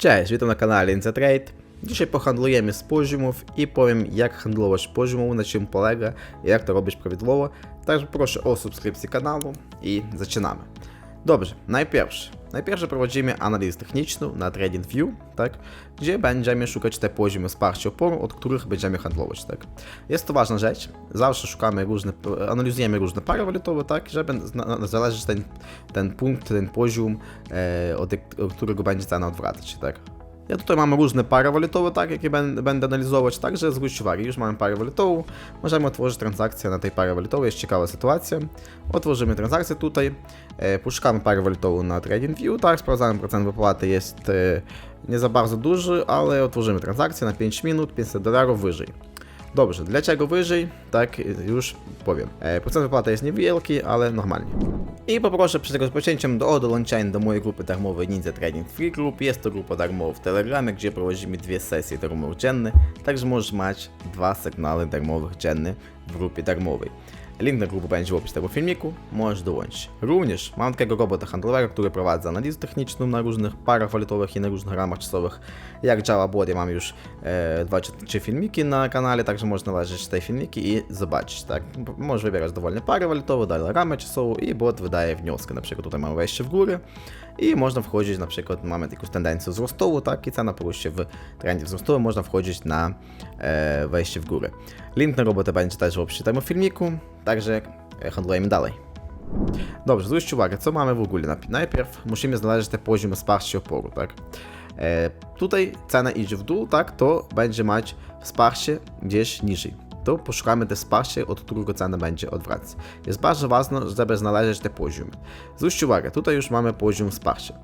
Cześć, witam na kanale InzaTrade. Dzisiaj pohandlujemy z poziomów i powiem jak handlować poziomów, na czym polega i jak to robić prawidłowo. Także proszę o subskrypcję kanału i zaczynamy. Dobrze, najpierw. Najpierw prowadzimy analizę techniczną na TradingView, tak, gdzie będziemy szukać te poziomy wsparcia oporu, od których będziemy handlować. Tak. Jest to ważna rzecz. Zawsze szukamy różne, analizujemy różne pary walutowe, tak, żeby zna- znaleźć ten, ten punkt, ten poziom, e, od, od którego będzie cena odwracać. Tak. Ja tutaj mam różne pary walutowe, tak, jakie będę analizować, także zwróćcie uwagę, już mamy parę walutową, możemy otworzyć transakcję na tej parze walutowej, jest ciekawa sytuacja. Otworzymy transakcję tutaj, e, poszukamy parę walutową na TradingView, tak, sprawdzamy procent wypłaty, jest e, nie za bardzo duży, ale otworzymy transakcję na 5 minut, 500 dolarów wyżej. Dobrze, dlaczego wyżej? Tak, już powiem. E, procent wypłaty jest niewielki, ale normalnie. І попрошу перед розпочаттям до долончань до моєї групи дармової Ninja Trading Free Group. Є 100 група дармово в Телеграмі, де проводжені дві сесії дармових дженни, також можеш матч два сигнали дармових дженни в групі дармовий. Link na grupę będzie w opisie tego filmiku, możesz dołączyć. Również mam takiego robota handlowego, który prowadzi analizę techniczną na różnych parach walutowych i na różnych ramach czasowych. Jak działa ja mam już e, dwa czy trzy filmiki na kanale, także można znaleźć te filmiki i zobaczyć, tak. Możesz wybierać dowolnie pary walutowe, dalej ramę czasową i bot wydaje wnioski. Na przykład tutaj mamy wejście w górę i można wchodzić, na przykład mamy jakąś tendencję wzrostową, tak, i cena porusza się w trendzie wzrostowym, można wchodzić na e, wejście w górę. Link na robotę będzie też w opisie tego filmiku, także e, handlujemy dalej. Dobrze, zwróćcie uwagę, co mamy w ogóle. Najp- Najpierw musimy znaleźć te poziomy wsparcia oporu, tak. E, tutaj cena idzie w dół, tak, to będzie mieć wsparcie gdzieś niżej. To poszukamy te wsparcie, od którego cena będzie odwracać. Jest bardzo ważne, żeby znaleźć te poziomy. Zwróćcie uwagę, tutaj już mamy poziom wsparcia.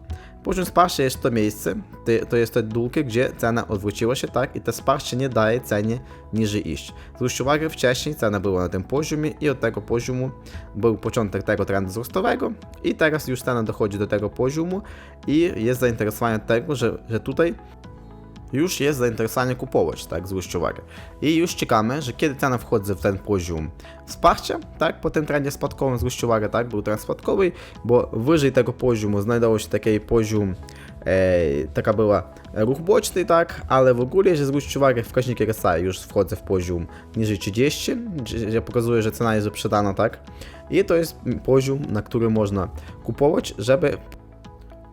Poziom wsparcia jest to miejsce, to jest te dółki, gdzie cena odwróciła się, tak, i to wsparcie nie daje cenie niżej iść. Zwróćcie uwagę, wcześniej cena była na tym poziomie i od tego poziomu był początek tego trendu wzrostowego i teraz już cena dochodzi do tego poziomu i jest zainteresowanie tego, że, że tutaj już jest zainteresowanie kupować, tak, uwagę. I już czekamy, że kiedy cena wchodzi w ten poziom wsparcia, tak, po tym trendzie spadkowym, uwagę, tak, był trend spadkowy, bo wyżej tego poziomu znajdował się taki poziom, e, taka była ruch boczny, tak, ale w ogóle, jeżeli zwróćcie uwagę, wskaźnik RSI już wchodzę w poziom niżej 30, gdzie gdzie pokazuje, że cena jest wyprzedana, tak, i to jest poziom, na który można kupować, żeby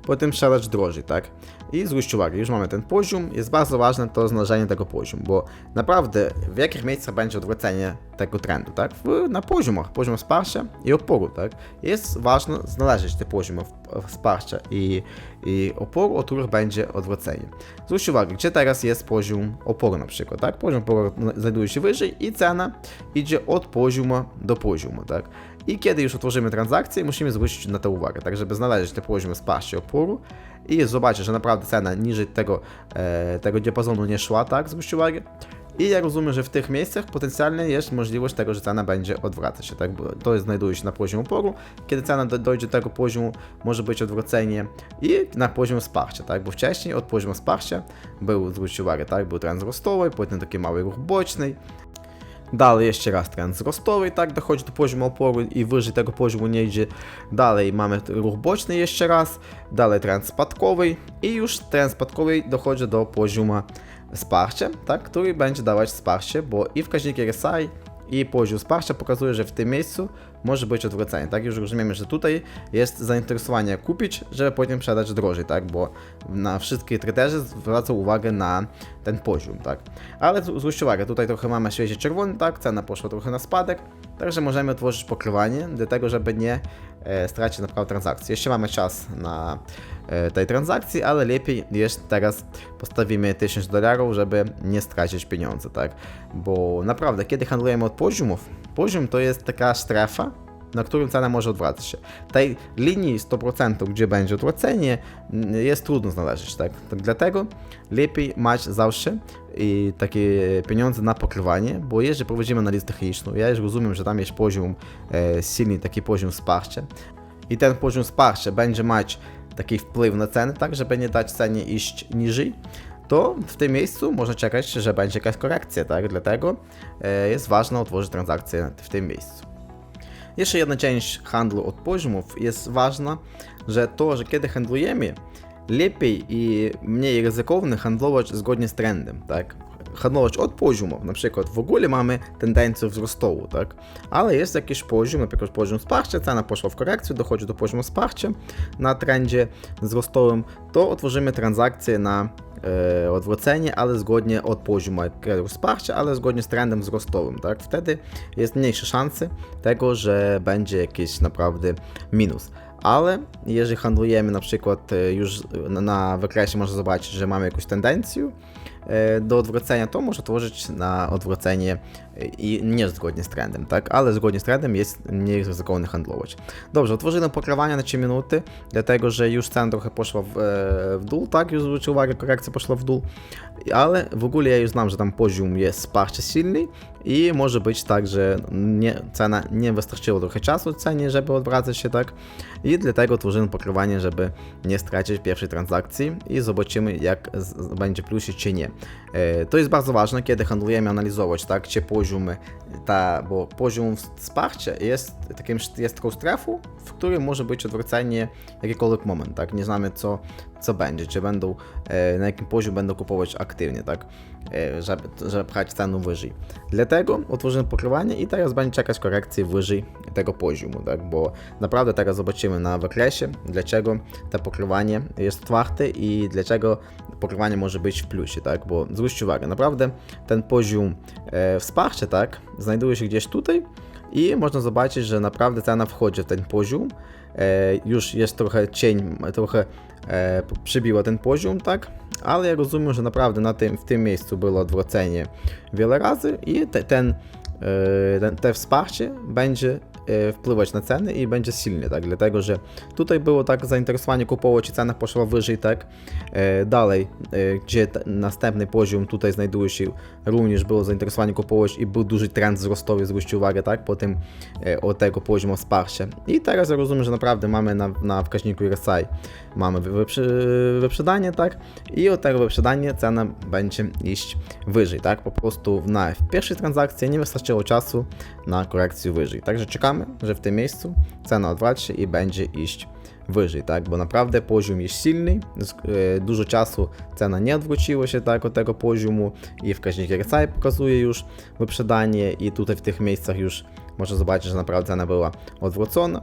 potem sprzedać drożej, tak? I zwróćcie uwagę, już mamy ten poziom, jest bardzo ważne to znalezienie tego poziomu, bo naprawdę w jakich miejscach będzie odwrócenie tego trendu, tak? W, na poziomach, poziom wsparcia i oporu, tak? Jest ważne znaleźć te poziomy wsparcia i, i oporu, od których będzie odwrócenie. Zwróćcie uwagę, gdzie teraz jest poziom oporu na przykład, tak? Poziom oporu znajduje się wyżej i cena idzie od poziomu do poziomu, tak? I kiedy już otworzymy transakcję, musimy zwrócić na to uwagę, tak żeby znaleźć te poziomy wsparcia oporu. I zobaczyć, że naprawdę cena niżej tego, e, tego diapazonu nie szła, tak, zwróćcie uwagę. I ja rozumiem, że w tych miejscach potencjalnie jest możliwość tego, że cena będzie odwracać się, tak, bo to znajduje się na poziomie oporu, kiedy cena do, dojdzie do tego poziomu, może być odwrócenie i na poziom wsparcia, tak, bo wcześniej od poziomu wsparcia był, zwróćcie uwagę, tak, był trend wzrostowy, potem taki mały ruch boczny, Dalej jeszcze raz trend wzrostowy, tak, dochodzi do poziomu oporu i wyżej tego poziomu nie idzie. Dalej mamy ruch boczny jeszcze raz, dalej trend spadkowy i już trend spadkowy dochodzi do poziomu wsparcia, tak, który będzie dawać wsparcie, bo i wskaźnik RSI i poziom wsparcia pokazuje, że w tym miejscu może być odwrócenie, tak, już rozumiemy, że tutaj jest zainteresowanie kupić, żeby potem sprzedać drożej, tak, bo na wszystkie traderzy zwraca uwagę na ten poziom, tak. Ale zwróćcie uwagę, tutaj trochę mamy świeży czerwony, tak, cena poszła trochę na spadek, także możemy otworzyć pokrywanie, do tego, żeby nie e, stracić naprawdę transakcji. Jeszcze mamy czas na e, tej transakcji, ale lepiej jest teraz postawimy 1000 dolarów, żeby nie stracić pieniądze, tak, bo naprawdę, kiedy handlujemy od poziomów, poziom to jest taka strefa, na którym cena może odwracać się. Tej linii 100%, gdzie będzie odwrócenie, mm, jest trudno znaleźć, tak? tak dlatego lepiej mieć zawsze i takie pieniądze na pokrywanie, bo jeżeli prowadzimy analizę techniczną, ja już rozumiem, że tam jest poziom, e, silny taki poziom wsparcia i ten poziom wsparcia będzie mieć taki wpływ na cenę, tak, żeby nie dać cenie iść niżej, to w tym miejscu można czekać, że będzie jakaś korekcja, tak? Dlatego e, jest ważne otworzyć transakcję w tym miejscu. Jeszcze jedna część handlu od poziomów jest ważna, że to, że kiedy handlujemy, lepiej i mniej ryzykownie handlować zgodnie z trendem, tak? Handlować od poziomu, na przykład w ogóle mamy tendencję wzrostową, tak? Ale jest jakiś poziom, na przykład poziom wsparcia, cena poszła w korekcję, dochodzi do poziomu wsparcia na trendzie wzrostowym, to otworzymy transakcję na odwrócenie, ale zgodnie od poziomu wsparcia, ale zgodnie z trendem wzrostowym, tak? Wtedy jest mniejsze szanse tego, że będzie jakiś naprawdę minus. Ale jeżeli handlujemy na przykład e, już na- wykresie można zobaczyć, że mamy jakąś tendencję e, do odwrócenia, to może tworzyć na odwrócenie e, i nie zgodnie z trendem, tak? Ale zgodnie z trendem jest mniej ryzykownie handlować. Dobrze, otworzymy pokrywanie na 3 minuty, dlatego że już cena trochę poszła w, e, w dół, tak? Już zwróćcie uwagę, korekcja poszła w dół, ale w ogóle ja już znam, że tam poziom jest wsparcie silny i może być tak, że nie, cena nie wystarczyło trochę czasu cenie, żeby odwracać się, tak? I dlatego tworzymy pokrywanie, żeby nie stracić pierwszej transakcji i zobaczymy, jak będzie plusie czy nie. E, to jest bardzo ważne, kiedy handlujemy, analizować, tak? Czy poziom, ta, bo poziom wsparcia jest takim, jest taką strefą, w której może być odwrócenie jakikolwiek moment, tak? Nie znamy, co, co będzie, czy będą, e, na jakim poziomie będą kupować aktywnie, tak? E, żeby, żeby pchać cenę wyżej. Dlatego otworzymy pokrywanie i teraz będzie czekać korekcji wyżej tego poziomu, tak? Bo naprawdę teraz zobaczymy na wykresie, dlaczego to pokrywanie jest otwarte i dlaczego pokrywanie może być w plusie, tak? Bo zwróćcie uwagę, naprawdę ten poziom e, wsparcia, tak? Znajduje się gdzieś tutaj i można zobaczyć, że naprawdę cena wchodzi w ten poziom. E, już jest trochę cień, trochę e, przybiła ten poziom, tak? Ale ja rozumiem, że naprawdę na tym, w tym miejscu było odwrócenie wiele razy i te, ten, te wsparcie będzie wpływać na ceny i będzie silny, tak? Dlatego, że tutaj było tak zainteresowanie kupować i cena poszła wyżej, tak? E, dalej, e, gdzie następny poziom tutaj znajduje się, również było zainteresowanie kupować i był duży trend wzrostowy, zwróćcie uwagę, tak? Po tym od tego poziomu wsparcia. I teraz ja rozumiem, że naprawdę mamy na, na wskaźniku RSI mamy wyprzedanie, tak? I od tego wyprzedania cena będzie iść wyżej, tak? Po prostu na pierwszej transakcji nie wystarczyło czasu na korekcję wyżej. Także czekamy, że w tym miejscu cena odwraci i będzie iść wyżej, tak? Bo naprawdę poziom jest silny, e, dużo czasu cena nie odwróciła się tak od tego poziomu i wskaźnik RSI pokazuje już wyprzedanie i tutaj w tych miejscach już można zobaczyć, że naprawdę cena była odwrócona.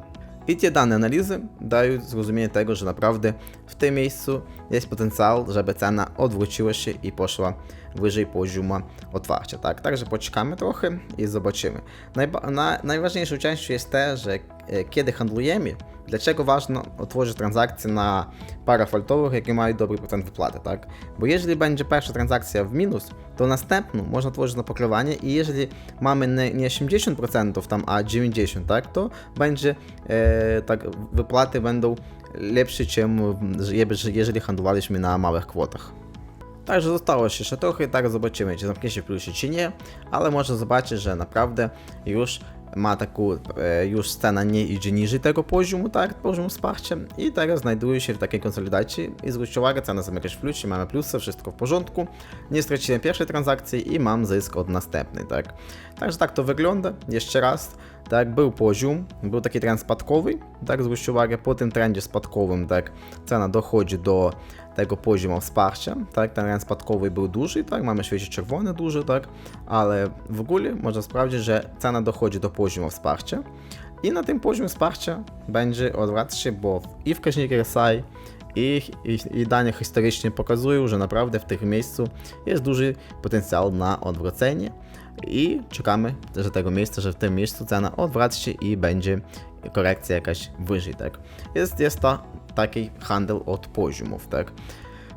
I te dane analizy dają zrozumienie tego, że naprawdę w tym miejscu jest potencjał, żeby cena odwróciła się i poszła wyżej poziomu otwarcia. Tak? Także poczekamy trochę i zobaczymy. Najba- na, najważniejszą częścią jest to, że e, kiedy handlujemy, dlaczego ważno otworzyć transakcje na parach walutowych, jakie mają dobry procent wypłaty, tak? Bo jeżeli będzie pierwsza transakcja w minus, to następną można tworzyć na pokrywanie i jeżeli mamy nie, nie 80% tam, a 90%, tak? To będzie, e, tak, wypłaty będą lepsze, czym jeżeli handlowaliśmy na małych kwotach. Także zostało się jeszcze trochę, tak zobaczymy, czy zamknie się w plusie, czy nie, ale można zobaczyć, że naprawdę już ma taką, e, już cena nie idzie niżej tego poziomu, tak, poziomu wsparcia. I teraz znajduje się w takiej konsolidacji. I zwróćcie uwagę, cena zamyka się w plusie, mamy plusy, wszystko w porządku, nie straciłem pierwszej transakcji i mam zysk od następnej, tak. Także tak to wygląda, jeszcze raz, tak, był poziom, był taki trend spadkowy, tak, zwróćcie uwagę, po tym trendzie spadkowym, tak, cena dochodzi do tego poziomu wsparcia, tak, ten trend spadkowy był duży, tak, mamy świecie czerwone duży, tak, ale w ogóle można sprawdzić, że cena dochodzi do poziomu wsparcia i na tym poziomie wsparcia będzie odwracać się, bo i wskaźnik RSI i, i, i dane historyczne pokazują, że naprawdę w tym miejscu jest duży potencjał na odwrócenie i czekamy że tego miejsca, że w tym miejscu cena odwraca się i będzie jakaś wyżej, tak. Jest, jest to taki handel od poziomów, tak.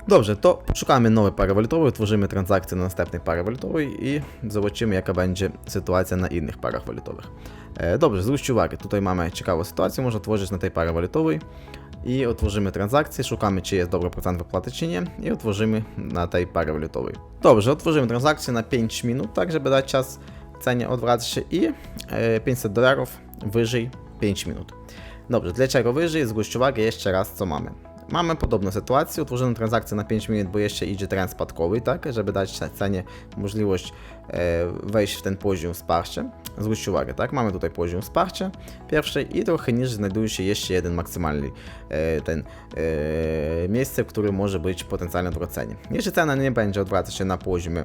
Dobrze, to szukamy nowej pary walutowej, tworzymy transakcję na następnej parze walutowej i zobaczymy jaka będzie sytuacja na innych parach walutowych. E, dobrze, zwróćcie uwagę, tutaj mamy ciekawą sytuację, można tworzyć na tej parze walutowej i otworzymy transakcję, szukamy czy jest dobry procent wypłaty czy nie i otworzymy na tej parze walutowej. Dobrze, otworzymy transakcję na 5 minut, tak żeby dać czas cenie odwracać się i e, 500 dolarów wyżej 5 minut. Dobrze, dlaczego wyżej? Zwróćcie uwagę jeszcze raz, co mamy. Mamy podobną sytuację, utworzono transakcję na 5 minut, bo jeszcze idzie trend spadkowy, tak, żeby dać cenie możliwość e, wejść w ten poziom wsparcia. Zwróćcie uwagę, tak, mamy tutaj poziom wsparcia pierwszy i trochę niżej znajduje się jeszcze jeden maksymalny e, ten e, miejsce, które może być potencjalnie odwrócenie. Jeśli cena nie będzie odwracać się na poziomie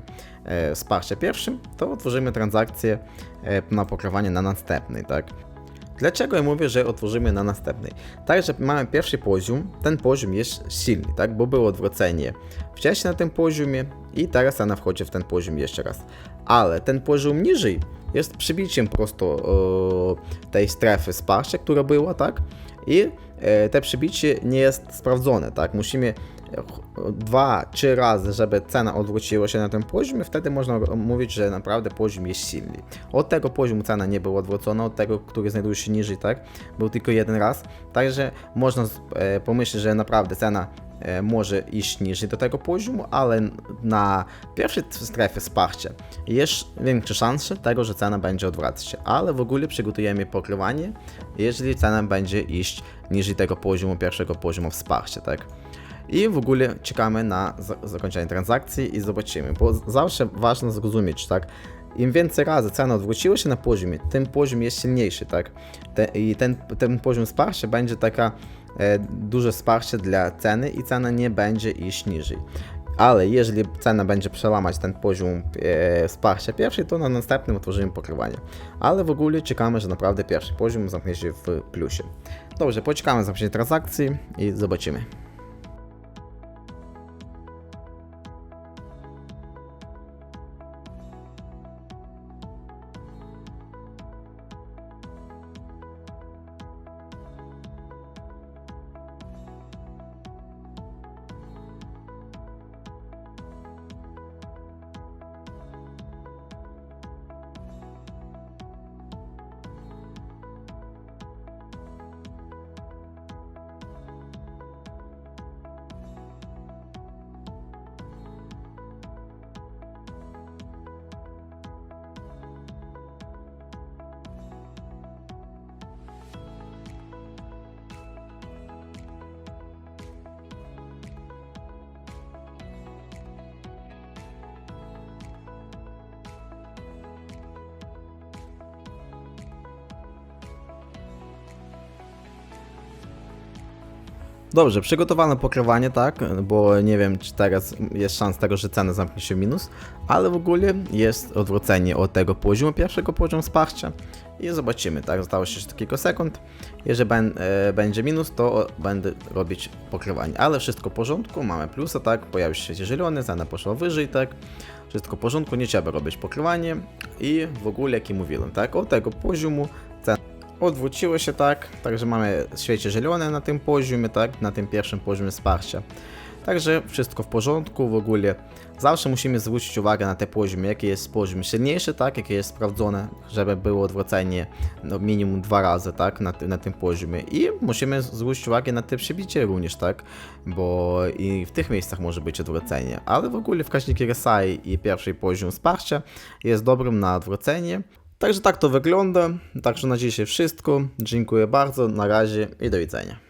wsparcia pierwszym, to otworzymy transakcję na pokrywanie na następnej, tak. Dlaczego mówię, że otworzymy na następnej? Tak, że mamy pierwszy poziom, ten poziom jest silny, tak, bo było odwrócenie wcześniej na tym poziomie i teraz cena wchodzi w ten poziom jeszcze raz. Ale ten poziom niżej jest przybiciem prosto e, tej strefy wsparcia, która była, tak, i e, te przybicie nie jest sprawdzone, tak, musimy dwa, trzy razy, żeby cena odwróciła się na tym poziomie, wtedy można mówić, że naprawdę poziom jest silny. Od tego poziomu cena nie była odwrócona, od tego, który znajduje się niżej, tak, był tylko jeden raz, także można e, pomyśleć, że naprawdę cena e, może iść niżej do tego poziomu, ale na pierwszej strefie wsparcia jest większe szanse tego, że cena będzie odwracać się, ale w ogóle przygotujemy pokrywanie, jeżeli cena będzie iść niżej tego poziomu, pierwszego poziomu wsparcia, tak. I w ogóle czekamy na za- zakończenie transakcji i zobaczymy, bo zawsze ważne zrozumieć, tak? Im więcej razy cena odwróciła się na poziomie, tym poziom jest silniejszy, tak? I ten, ten poziom wsparcia będzie taka e, duże wsparcie dla ceny i cena nie będzie iść niżej. Ale jeżeli cena będzie przełamać ten poziom e, wsparcia pierwszy, to na następnym otworzymy pokrywanie. Ale w ogóle czekamy, że naprawdę pierwszy poziom zamknie się w plusie. Dobrze, poczekamy na zamknięcie transakcji i zobaczymy. Dobrze, przygotowane pokrywanie, tak, bo nie wiem, czy teraz jest szans tego, że cena zamknie się w minus, ale w ogóle jest odwrócenie od tego poziomu, pierwszego poziomu wsparcia. I zobaczymy, tak, zostało jeszcze kilka sekund. Jeżeli ben, e, będzie minus, to będę robić pokrywanie, ale wszystko w porządku, mamy plusa, tak, pojawił się zielony, cena poszła wyżej, tak, wszystko w porządku, nie trzeba robić pokrywanie. I w ogóle, jak i mówiłem, tak, od tego poziomu cena odwróciło się tak, także mamy świecie zielone na tym poziomie, tak, na tym pierwszym poziomie wsparcia. Także wszystko w porządku, w ogóle. Zawsze musimy zwrócić uwagę na te poziomy, jaki jest poziom silniejszy, tak, jakie jest sprawdzone, żeby było odwrócenie no, minimum dwa razy, tak, na, na tym poziomie. I musimy zwrócić uwagę na te przebicie również, tak, bo i w tych miejscach może być odwrócenie, ale w ogóle wskaźnik RSI i pierwszy poziom wsparcia jest dobrym na odwrócenie, Także tak to wygląda. Także na dzisiaj wszystko. Dziękuję bardzo, na razie i do widzenia.